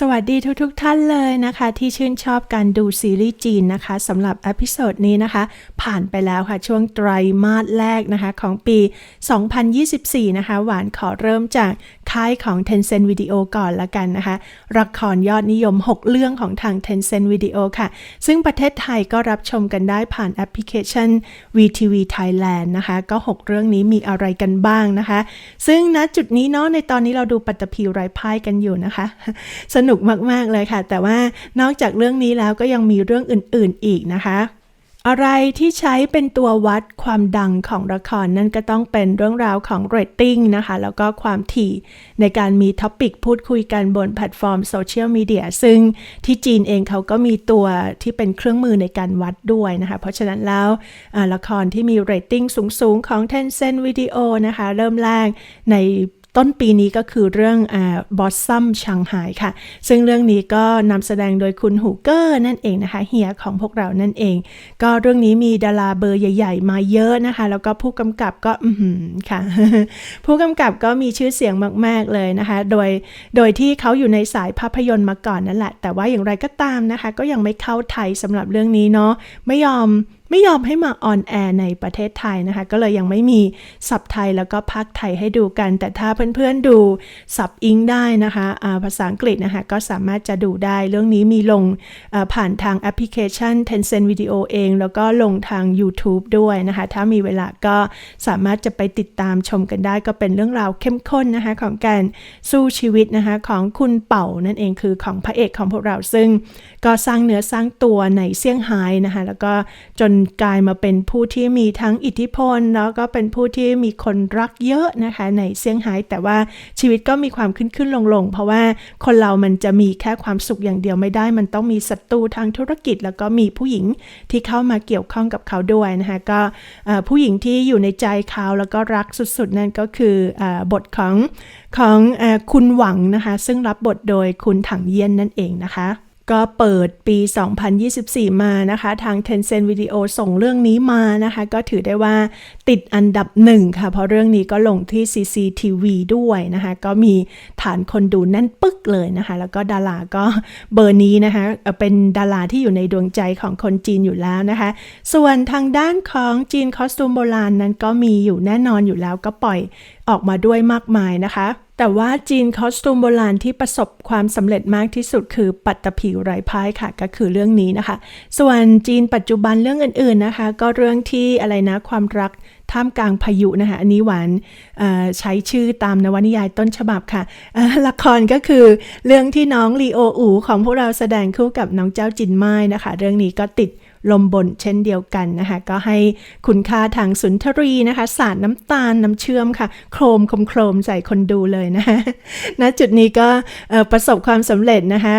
สวัสดีทุกๆทท่านเลยนะคะ ที่ชื่นชอบการดูซีรีส์จีนนะคะสำหรับอพิโซดนี้นะคะ ผ่านไปแล้วค่ะ ช่วงไตรมาสแรกนะคะ ของปี 2024 นะคะ หวานขอเริ่มจาก ค่ายของ Tencent Video ก่อนละกันนะคะ ละครยอดนิยม 6 เรื่องของทาง Tencent Video ค่ะ ซึ่งประเทศไทยก็รับชมกันได้ผ่านแอปพลิเคชัน VTV Thailand นะคะ ก็ 6 เรื่องนี้มีอะไรกันบ้างนะคะ ซึ่งณจุดนี้เนาะในตอนนี้เราดูปัตตภีไรพ่ายกันอยู่นะคะ สนุกมาก ๆ เลยค่ะ แต่ว่านอกจากเรื่องนี้แล้วก็ยังมีเรื่องอื่น ๆ อีกนะคะ อะไรที่ใช้เป็นตัววัดความดังของละครนั่นก็ต้องเป็นเรื่องราวของเรตติ้งนะคะ แล้วก็ความถี่ในการมีท็อปิกพูดคุยกันบนแพลตฟอร์มโซเชียลมีเดียซึ่งที่จีนเองเขาก็มีตัวที่เป็นเครื่องมือในการวัดด้วยนะคะ เพราะฉะนั้นแล้วละครที่มีเรตติ้งสูง ๆ ของ Tencent Video นะคะ เริ่มแรกใน ต้นปีนี้ก็คือเรื่องบอสซัมชังไฮค่ะ ซึ่งเรื่องนี้ก็นำแสดงโดยคุณหูเกอร์นั่นเองนะคะเฮียของพวกเรานั่นเอง ก็เรื่องนี้มีดาราเบอร์ใหญ่ ๆ มาเยอะนะคะ แล้วก็ผู้กำกับก็อืมค่ะ ผู้กำกับก็มีชื่อเสียงมาก ๆ เลยนะคะ โดยโดยที่เขาอยู่ในสายภาพยนตร์มาก่อนนั่นแหละ แต่ว่าอย่างไรก็ตามนะคะ ก็ยังไม่เข้าไทยสำหรับเรื่องนี้เนาะไม่ยอม ไม่ยอมให้มาออนแอร์ในประเทศไทยนะคะ ก็เลยยังไม่มีสับไทยแล้วก็พักไทยให้ดูกัน แต่ถ้าเพื่อนๆดูสับอิงได้นะคะะภาษาอังกฤษนะคะ ก็สามารถจะดูได้ เรื่องนี้มีลงผ่านทางแอปพลิเคชัน Tencent Video เอง แล้วก็ลงทาง YouTube ด้วยนะคะ ถ้ามีเวลาก็สามารถจะไปติดตามชมกันได้ ก็เป็นเรื่องราวเข้มข้นนะคะของการสู้ชีวิตนะคะของคุณเป่านั่นเองคือของพระเอกของพวกเราซึ่ง ก็สร้างเนื้อสร้างตัวในเซี่ยงไฮ้นะคะ แล้วก็จนกลายมาเป็นผู้ที่มีทั้งอิทธิพล แล้วก็เป็นผู้ที่มีคนรักเยอะนะคะ ในเซี่ยงไฮ้แต่ว่าชีวิตก็มีความขึ้นขึ้นลงลงเพราะว่าคนเรามันจะมีแค่ความสุขอย่างเดียวไม่ได้ มันต้องมีศัตรูทางธุรกิจ แล้วก็มีผู้หญิงที่เข้ามาเกี่ยวข้องกับเขาด้วยนะคะก็ผู้หญิงที่อยู่ในใจเขาแล้วก็รักสุดๆ นั่นก็คือบทของของอคุณหวังนะคะ ซึ่งรับบทโดยคุณถังเยี่ยนนั่นเองนะคะ ก็เปิดปี 2024 มานะคะ ทาง Tencent Video ส่งเรื่องนี้มานะคะ ก็ถือได้ว่าติดอันดับหนึ่งค่ะ เพราะเรื่องนี้ก็ลงที่ CCTV ด้วยนะคะ ก็มีฐานคนดูแน่นปึ๊กเลยนะคะ แล้วก็ดาราก็เบอร์นี้นะคะ เป็นดาราที่อยู่ในดวงใจของคนจีนอยู่แล้วนะคะ ส่วนทางด้านของจีนคอสตูมโบราณนั้นก็มีอยู่แน่นอนอยู่แล้วก็ปล่อย ออกมาด้วยมากมายนะคะ แต่ว่าจีนคอสตูมโบราณที่ประสบความสำเร็จมากที่สุดคือปัตตภีไร้พ่ายค่ะ ก็คือเรื่องนี้นะคะ ส่วนจีนปัจจุบันเรื่องอื่นๆนะคะ ก็เรื่องที่อะไรนะความรักท่ามกลางพายุนะคะ อันนี้หวานใช้ชื่อตามนวนิยายต้นฉบับค่ะ ละครก็คือเรื่องที่น้องลีโออูของพวกเราแสดงคู่กับน้องเจ้าจินไม้นะคะ เรื่องนี้ก็ติด ลมบนเช่นเดียวกันนะคะ ก็ให้คุณค่าทางสุนทรีนะคะ สารน้ำตาลน้ำเชื่อมค่ะ โครมคมโครมใส่คนดูเลยนะคะณจุดนี้ก็ประสบความสำเร็จนะคะ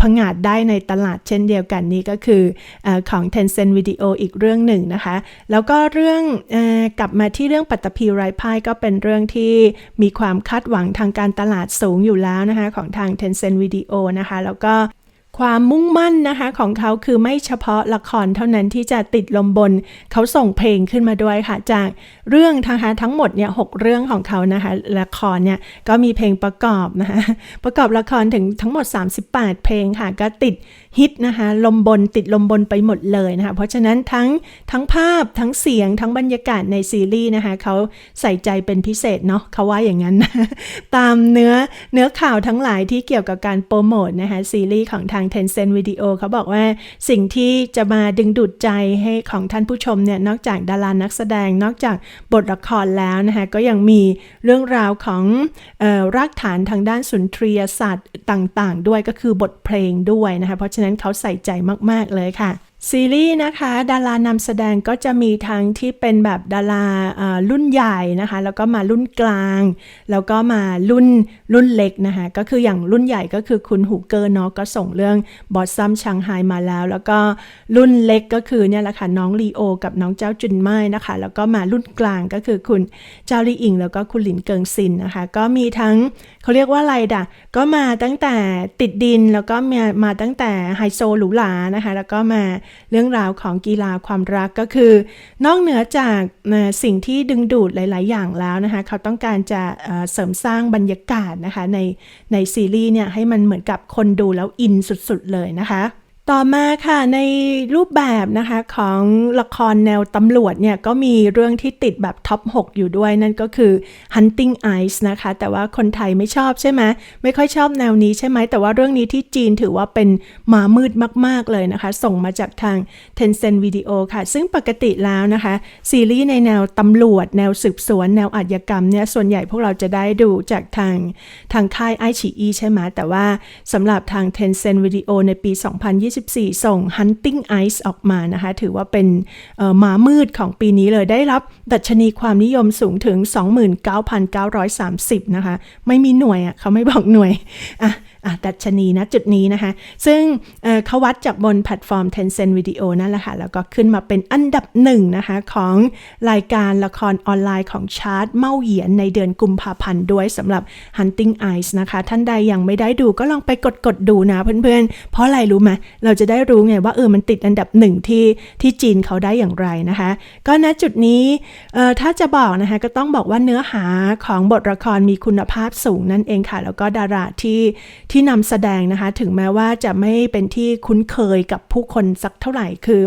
พังาจได้ในตลาดเช่นเดียวกันนี้ก็คืออของ Tencent Video อีกเรื่องหนึ่งนะคะ แล้วก็เรื่องอกลับมาที่เรื่องปัตตภีไรพายก็เป็นเรื่องที่มีความคาดหวังทางการตลาดสูงอยู่แล้วนะคะ ของทาง Tencent Video นะคะ แล้วก็ ความมุ่งมั่นนะคะของเขาคือไม่เฉพาะละครเท่านั้นที่จะติดลมบน เขาส่งเพลงขึ้นมาด้วยค่ะ จากเรื่องนะคะทั้งหมดเนี่ยหเรื่องของเขานะคะละครเนี่ยก็มีเพลงประกอบนะคะประกอบละครถึงทั้งหมด 38 เพลงค่ะ ก็ติดฮิตนะคะลมบนติดลมบนไปหมดเลยนะคะเพราะฉะนั้นทั้งทั้งภาพทั้งเสียงทั้งบรรยากาศในซีรีส์นะคะเขาใส่ใจเป็นพิเศษเนาะเขาว่าอย่างนั้นตามเนื้อเนื้อข่าวทั้งหลายที่เกี่ยวกับการโปรโมทนะคะซีรีส์ของทาง Tencent Video เขาบอกว่าสิ่งที่จะมาดึงดูดใจให้ของท่านผู้ชมเนี่ยนอกจากดารานักแสดงนอกจากบทละครแล้วนะคะก็ยังมีเรื่องราวของออรากฐานทางด้านสุนทรียศาสตร์ต่าง ๆ ด้วยก็คือบทเพลงด้วยนะคะเพราะฉะนั้นเขาใส่ใจมาก ๆ เลยค่ะ ซีรีส์นะคะ ดารานำแสดงก็จะมีทั้งที่เป็นแบบดารารุ่นใหญ่นะคะ แล้วก็มารุ่นกลาง แล้วก็มารุ่นรุ่นเล็กนะคะ ก็คืออย่างรุ่นใหญ่ก็คือคุณหูเกอร์เนาะก็ส่งเรื่องบอสซัมชังไฮมาแล้ว แล้วก็รุ่นเล็กก็คือเนี่ยแหละค่ะน้องลีโอ กับน้องเจ้าจุนไม้นะคะ แล้วก็มารุ่นกลางก็คือคุณเจ้าลีอิง แล้วก็คุณหลินเกิงซินนะคะ ก็มีทั้งเขาเรียกว่าอะไรด่ะก็มาตั้งแต่ติดดินแล้วก็มามาตั้งแต่ไฮโซหรูหรานะคะ แล้วก็มาเรื่องราวของกีฬาความรักก็คือ นอกเหนือจากสิ่งที่ดึงดูดหลาย ๆ อย่างแล้วนะคะเขาต้องการจะเสริมสร้างบรรยากาศนะคะในในซีรีส์เนี่ยให้มันเหมือนกับคนดูแล้วอินสุด ๆ เลยนะคะ ต่อมาค่ะในรูปแบบนะคะของละครแนวตำรวจเนี่ยก็มีเรื่องที่ติดแบบท็อป 6 อยู่ด้วย นั่นก็คือ Hunting Eyes นะคะ แต่ว่าคนไทยไม่ชอบใช่ไหมไม่ค่อยชอบแนวนี้ใช่ไหม แต่ว่าเรื่องนี้ที่จีนถือว่าเป็นหมามืดมาก ๆ เลยนะคะ ส่งมาจากทาง Tencent Video ค่ะ ซึ่งปกติแล้วนะคะ ซีรีส์ในแนวตำรวจ แนวสืบสวน แนวอาชญากรรมเนี่ยส่วนใหญ่พวกเราจะได้ดูจากทางทางค่ายไอฉีอีใช่ไหมแต่ว่าสำหรับทาง Tencent Video ในปี2014 ส่ง Hunting Ice ออกมานะคะ ถือว่าเป็นหมามืดของปีนี้เลยได้รับดัชนีความนิยมสูงถึง 29,930 นะคะ ไม่มีหน่วยอะเขาไม่บอกหน่วยอะ ดัชนีนะจุดนี้นะคะ ซึ่งเขาวัดจากบนแพลตฟอร์ม Tencent Video นั่นแหละค่ะ แล้วก็ขึ้นมาเป็นอันดับหนึ่งนะคะ ของรายการละครออนไลน์ของชาร์ตเมาเหยียนในเดือนกุมภาพันธ์ด้วยสำหรับ Hunting Eyes นะคะ ท่านใดยังไม่ได้ดูก็ลองไปกดกดดูนะเพื่อนๆ เพราะอะไรรู้ไหมเราจะได้รู้ไงว่าเออมันติดอันดับหนึ่งที่ที่จีนเขาได้อย่างไรนะคะ ก็ณจุดนี้ถ้าจะบอกนะคะก็ต้องบอกว่าเนื้อหาของบทละครมีคุณภาพสูงนั่นเองค่ะ แล้วก็ดาราที่ที่นำแสดงนะคะ ถึงแม้ว่าจะไม่เป็นที่คุ้นเคยกับผู้คนสักเท่าไหร่คือ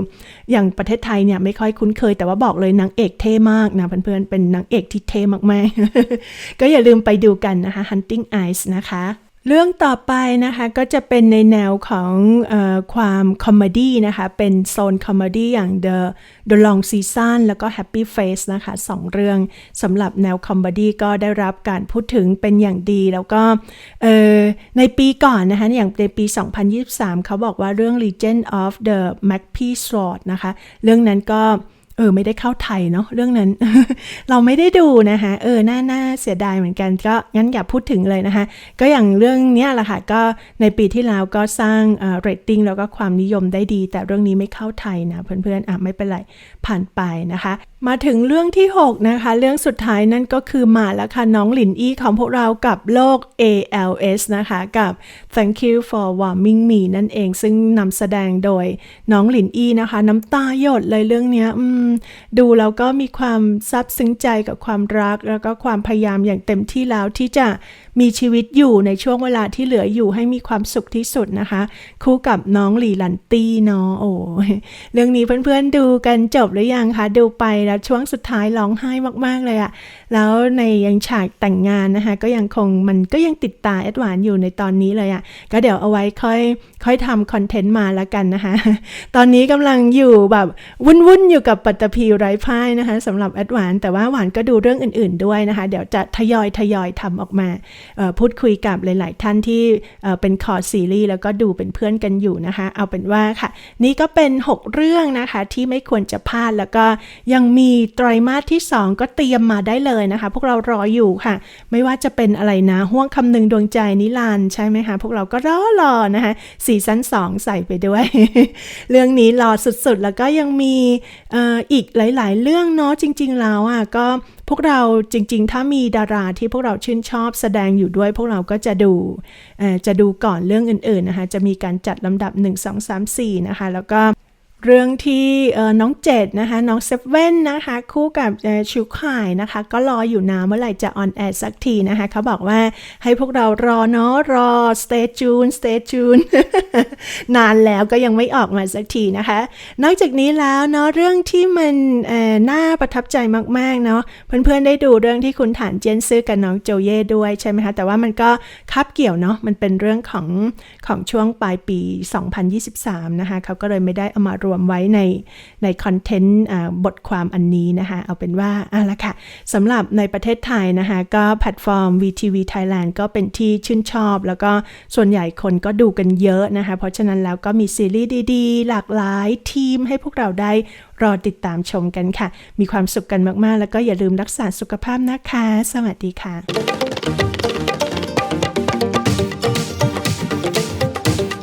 อย่างประเทศไทยเนี่ยไม่ค่อยคุ้นเคย แต่ว่าบอกเลยนางเอกเท่มากนะเพื่อนๆเป็นนางเอกที่เท่มากๆ ก็อย่าลืมไปดูกันนะคะ Hunting Eyes นะคะ เรื่องต่อไปนะคะก็จะเป็นในแนวของอความคอมเมดี้นะคะเป็นโซนคอมเมดี้อย่าง The The Long Season แล้วก็ Happy Face นะคะสองเรื่องสำหรับแนวคอมเมดี้ก็ได้รับการพูดถึงเป็นอย่างดี แล้วก็ในปีก่อนนะคะอย่างในปี 2023 เขาบอกว่าเรื่อง Legend of the Magpie Sword นะคะเรื่องนั้นก็ เออไม่ได้เข้าไทยเนาะเรื่องนั้น เราไม่ได้ดูนะคะเออน่าหน่าเสียดายเหมือนกัน ก็งั้นอย่าพูดถึงเลยนะคะ ก็อย่างเรื่องเนี้ยแหละค่ะก็ในปีที่แล้วก็สร้างเอ่อเรตติ้งแล้วก็ความนิยมได้ดี แต่เรื่องนี้ไม่เข้าไทยนะ เพื่อนๆอะไม่เป็นไรผ่านไปนะคะ มาถึงเรื่องที่ 6 นะคะ เรื่องสุดท้ายนั่นก็คือมาแล้วค่ะน้องหลินอี้ของพวกเรากับโลก ALS นะคะกับ Thank you for warming me นั่นเองซึ่งนำแสดงโดยน้องหลินอี้นะคะ น้ำตาหยดเลยเรื่องเนี้ยอืมดูแล้วก็มีความซาบซึ้งใจกับความรัก แล้วก็ความพยายามอย่างเต็มที่แล้วที่จะมีชีวิตอยู่ในช่วงเวลาที่เหลืออยู่ให้มีความสุขที่สุดนะคะ คู่กับน้องหลีหลันตี้เนาะโอ้เรื่องนี้เพื่อนๆดูกันจบหรือยังคะดูไปแล้วช่วงสุดท้ายร้องไห้มากๆเลยอะแล้วในยังฉากแต่งงานนะคะ ก็ยังคงมันก็ยังติดตาแอดวานอยู่ในตอนนี้เลยอะก็เดี๋ยวเอาไว้ค่อยค่อยทำคอนเทนต์มาแล้วกันนะคะ ตอนนี้กำลังอยู่แบบวุ่นๆอยู่กับปัตตภีไร้พ่ายนะคะสำหรับแอดวานแต่ว่าหวานก็ดูเรื่องอื่น ๆด้วยนะคะ เดี๋ยวจะทยอยทยอยทำออกมาพูดคุยกับหลาย ๆ ท่านที่เป็นคอร์สซีรีส์แล้วก็ดูเป็นเพื่อนกันอยู่นะคะ เอาเป็นว่าค่ะ นี่ก็เป็น 6 เรื่องนะคะที่ไม่ควรจะพลาดแล้วก็ยังมีไตรมาสที่ 2 ก็เตรียมมาได้เลยนะคะ พวกเรารออยู่ค่ะ ไม่ว่าจะเป็นอะไรนะห่วงคำหนึ่งดวงใจนิรันใช่ไหมคะพวกเราก็รอรอนะคะซีซั่น2ใส่ไปด้วย เรื่องนี้รอสุดๆ แล้วก็ยังมีออีกหลาย ๆ เรื่องเนาะจริง ๆ แล้วอะก็พวกเราจริง ๆ ถ้ามีดาราที่พวกเราชื่นชอบแสดงอยู่ด้วย พวกเราก็จะดูเออจะดูก่อนเรื่องอื่น ๆ นะคะ จะมีการจัดลำดับ 1 2 3 4 นะคะ แล้วก็ เรื่องที่น้องเจ็ดนะคะน้องเซเว่นนะคะคู่กับชิวข่ายนะคะก็รออยู่นะเมื่อไหร่จะออนแอร์สักทีนะคะเขาบอกว่าให้พวกเรารอเนาะรอ stay tuned stay tuned นานแล้วก็ยังไม่ออกมาสักทีนะคะ นอกจากนี้แล้วเนาะเรื่องที่มันน่าประทับใจมากๆเนาะเพื่อนๆได้ดูเรื่องที่คุณฐานเจนซื้อกับน้องโจเย่ด้วยใช่ไหมคะแต่ว่ามันก็คับเกี่ยวเนาะมันเป็นเรื่องของของช่วงปลายปี 2023นะคะเขาก็เลยไม่ได้เอามารวมไว้ในในคอนเทนต์บทความอันนี้นะคะเอาเป็นว่าอะละค่ะสำหรับในประเทศไทยนะคะก็แพลตฟอร์ม VTV Thailand ก็เป็นที่ชื่นชอบ แล้วก็ส่วนใหญ่คนก็ดูกันเยอะนะคะ เพราะฉะนั้นแล้วก็มีซีรีส์ดีๆ หลากหลายทีมให้พวกเราได้รอติดตามชมกันค่ะ มีความสุขกันมากๆ แล้วก็อย่าลืมรักษาสุขภาพนะคะ สวัสดีค่ะ